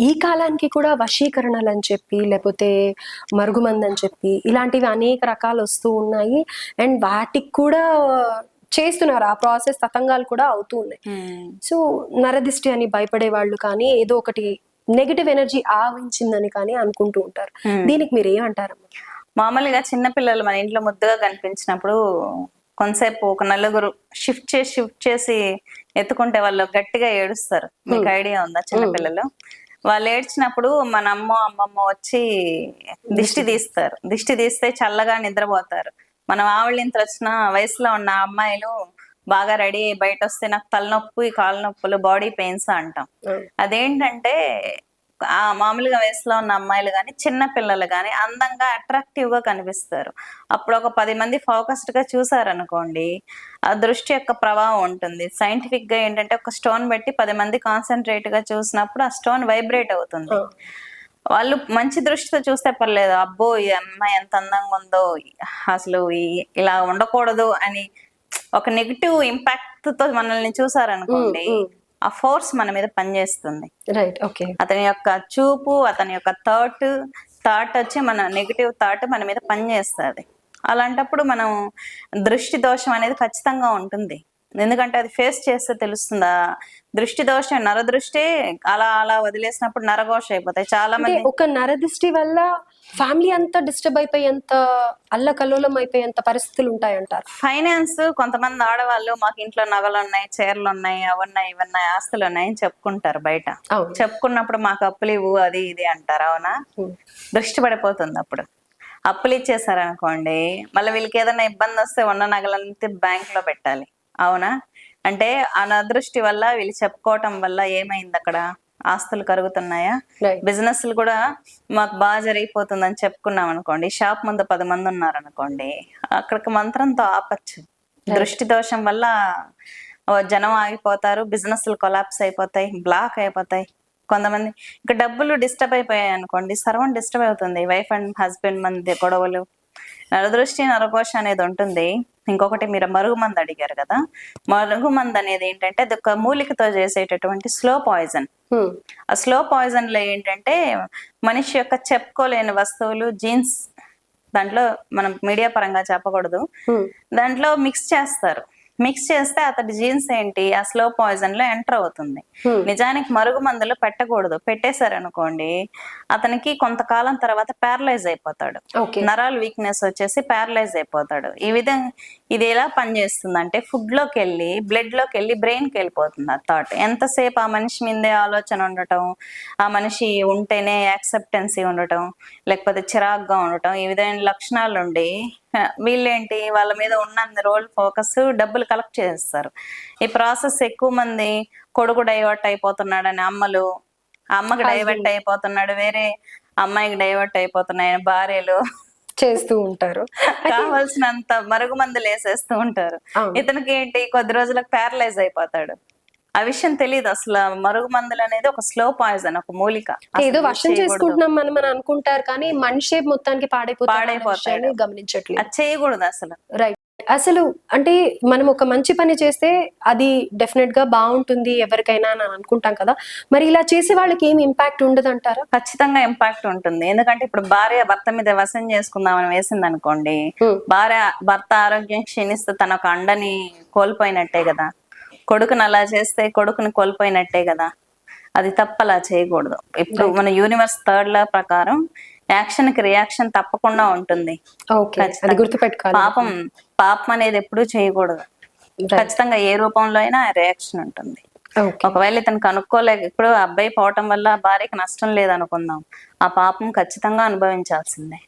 ఈ కాలానికి కూడా వశీకరణలు అని చెప్పి లేకపోతే మరుగుమంది అని చెప్పి ఇలాంటివి అనేక రకాలు వస్తూ ఉన్నాయి. అండ్ వాటికి కూడా చేస్తున్నారు. ఆ ప్రాసెస్ తతంగాలు కూడా అవుతూ ఉన్నాయి. సో నరదిష్టి అని భయపడే వాళ్ళు కానీ ఏదో ఒకటి నెగిటివ్ ఎనర్జీ ఆవించిందని కానీ అనుకుంటూ ఉంటారు. దీనికి మీరు ఏమంటారమ్మా మామూలుగా చిన్న పిల్లలు మన ఇంట్లో ముద్దుగా కనిపించినప్పుడు కొంతసేపు ఒక నలుగురు షిఫ్ట్ చేసి షిఫ్ట్ చేసి ఎత్తుకుంటే వాళ్ళు గట్టిగా ఏడుస్తారు. మీకు ఐడియా ఉందా చిన్న పిల్లలు? వాళ్ళు ఏడ్చినప్పుడు మన అమ్మ అమ్మమ్మ వచ్చి దిష్టి తీస్తారు. దిష్టి తీస్తే చల్లగా నిద్రపోతారు. మనం ఆవిళ్ళింత వచ్చిన వయసులో ఉన్న అమ్మాయిలు బాగా రెడీ అయ్యి బయట వస్తే నాకు తలనొప్పి కాళ్ళ నొప్పులు బాడీ పెయిన్స్ అంటాం. అదేంటంటే మామూలుగా వయసులో ఉన్న అమ్మాయిలు కానీ చిన్న పిల్లలు కానీ అందంగా అట్రాక్టివ్గా కనిపిస్తారు. అప్పుడు ఒక పది మంది ఫోకస్డ్గా చూసారనుకోండి ఆ దృష్టి యొక్క ప్రభావం ఉంటుంది. సైంటిఫిక్గా ఏంటంటే ఒక స్టోన్ పెట్టి పది మంది కాన్సన్ట్రేట్గా చూసినప్పుడు ఆ స్టోన్ వైబ్రేట్ అవుతుంది. వాళ్ళు మంచి దృష్టితో చూస్తే పర్లేదు అబ్బో ఈ అమ్మాయి ఎంత అందంగా ఉందో అసలు ఇలా ఉండకూడదు అని ఒక నెగిటివ్ ఇంపాక్ట్తో మనల్ని చూసారనుకోండి ఆ ఫోర్స్ మన మీద పనిచేస్తుంది. రైట్ ఓకే అతని యొక్క చూపు అతని యొక్క థాట్ థాట్ వచ్చి మన నెగిటివ్ థాట్ మన మీద పనిచేస్తుంది. అలాంటప్పుడు మనం దృష్టి దోషం అనేది ఖచ్చితంగా ఉంటుంది. ఎందుకంటే అది ఫేస్ చేస్తే తెలుస్తుందా? దృష్టి దోషం నరదృష్టి అలా అలా వదిలేసినప్పుడు నరఘోష అయిపోతాయి. చాలా మంది ఒక నరదిష్టి వల్ల ఫ్యామిలీ అంతా డిస్టర్బ్ అయిపోయేంత అల్లకల్లోలం అయిపోయేంత పరిస్థితులు ఉంటాయంటారు. ఫైనాన్స్ కొంతమంది ఆడవాళ్ళు మాకు ఇంట్లో నగలు ఉన్నాయి చీరలు ఉన్నాయి అవన్నాయి ఇవన్నాయి ఆస్తులు ఉన్నాయి అని చెప్పుకుంటారు బయట. చెప్పుకున్నప్పుడు మాకు అప్పులు ఇవ్వు అది ఇది అంటారు అవునా. దృష్టి పడిపోతుంది అప్పుడు. అప్పులు ఇచ్చేసారనుకోండి మళ్ళీ వీళ్ళకి ఏదైనా ఇబ్బంది వస్తే ఉన్న నగలంతా బ్యాంక్లో పెట్టాలి. అవునా? అంటే ఆ నదృష్టి వల్ల వీళ్ళు చెప్పుకోవటం వల్ల ఏమైంది అక్కడ ఆస్తులు కరుగుతున్నాయా? రైట్ బిజినెస్లు కూడా మాకు బాగా జరిగిపోతుందని చెప్పుకున్నాం అనుకోండి. షాప్ ముందు పది మంది ఉన్నారు అనుకోండి అక్కడికి మంత్రంతో ఆపచ్చు. దృష్టి దోషం వల్ల జనం ఆగిపోతారు బిజినెస్లు కొలాప్స్ అయిపోతాయి బ్లాక్ అయిపోతాయి. కొంతమంది ఇంకా డబ్బులు డిస్టర్బ్ అయిపోయాయి అనుకోండి సర్వం డిస్టర్బ్ అవుతుంది. వైఫ్ అండ్ హస్బెండ్ మధ్య గొడవలు నరదృష్టి నరఘోష అనేది ఉంటుంది. ఇంకొకటి మీరు మరుగుమంది అడిగారు కదా. మరుగుమంది అనేది ఏంటంటే అది ఒక మూలికతో చేసేటటువంటి స్లో పాయిజన్. ఆ స్లో పాయిజన్లో ఏంటంటే మనిషి యొక్క చెప్పుకోలేని వస్తువులు జీన్స్ దాంట్లో మనం మీడియా పరంగా చెప్పకూడదు. దాంట్లో మిక్స్ చేస్తారు. మిక్స్ చేస్తే అతడి జీన్స్ ఏంటి? ఆ స్లో పాయిజన్లో ఎంటర్ అవుతుంది. నిజానికి మరుగు మందులు పెట్టకూడదు. పెట్టేశారు అనుకోండి అతనికి కొంతకాలం తర్వాత ప్యారలైజ్ అయిపోతాడు. నరాల వీక్నెస్ వచ్చేసి ప్యారలైజ్ అయిపోతాడు. ఈ విధంగా ఇది ఎలా పనిచేస్తుంది అంటే ఫుడ్లోకి వెళ్ళి బ్లడ్లోకి వెళ్ళి బ్రెయిన్కి వెళ్ళిపోతుంది ఆ థాట్ ఎంతసేపు ఆ మనిషి మీదే ఆలోచన ఉండటం ఆ మనిషి ఉంటేనే యాక్సెప్టెన్సీ ఉండటం లేకపోతే చిరాగ్గా ఉండటం ఈ విధమైన లక్షణాలు ఉండి వీళ్ళేంటి? వాళ్ళ మీద ఉన్నంత రోల్ ఫోకస్ డబ్బులు కలెక్ట్ చేస్తారు ఈ ప్రాసెస్ ఎక్కువ మంది కొడుకు డైవర్ట్ అయిపోతున్నాడని అమ్మలు ఆ అమ్మకి డైవర్ట్ అయిపోతున్నాడు వేరే అమ్మాయికి డైవర్ట్ అయిపోతున్నాయని భార్యలు చేస్తూ ఉంటారు. కావాల్సినంత మరుగు మందులు వేసేస్తూ ఉంటారు. ఇతనికి ఏంటి? కొద్ది రోజులకు ప్యారలైజ్ అయిపోతాడు. ఆ విషయం తెలియదు అసలు మరుగు మందులు అనేది ఒక స్లో పాయిజన్ ఒక మూలిక. ఏదో చేయకూడదు. చేసుకుంటున్నాం మనం అని అనుకుంటారు కానీ మనిషి మొత్తానికి పాడైపోతాడు. పాడైపోతాడు. గమనించట్లేదు. అది చేయకూడదు అసలు. రైట్ అసలు అంటే మనం ఒక మంచి పని చేస్తే అది డెఫినెట్గా బాగుంటుంది ఎవరికైనా అని అనుకుంటాం కదా. మరి ఇలా చేసే వాళ్ళకి ఏమి ఇంపాక్ట్ ఉండదు అంటారా ఖచ్చితంగా ఇంపాక్ట్ ఉంటుంది. ఎందుకంటే ఇప్పుడు భార్య భర్త మీద వశం చేసుకుందామని వేసింది అనుకోండి. భార్య భర్త ఆరోగ్యం క్షీణిస్తే తన ఒక అండని కోల్పోయినట్టే కదా. కొడుకుని అలా చేస్తే కొడుకుని కోల్పోయినట్టే కదా. అది తప్ప అలా చేయకూడదు. ఇప్పుడు మన యూనివర్స్ థర్డ్ లా ప్రకారం యాక్షన్కి రియాక్షన్ తప్పకుండా ఉంటుంది. పాపం పాపం అనేది ఎప్పుడూ చేయకూడదు. ఖచ్చితంగా ఏ రూపంలో అయినా రియాక్షన్ ఉంటుంది. ఒకవేళ ఇతను కనుక్కోలేక ఇప్పుడు అబ్బాయి పోవటం వల్ల భార్యకి నష్టం లేదనుకుందాం. ఆ పాపం ఖచ్చితంగా అనుభవించాల్సిందే.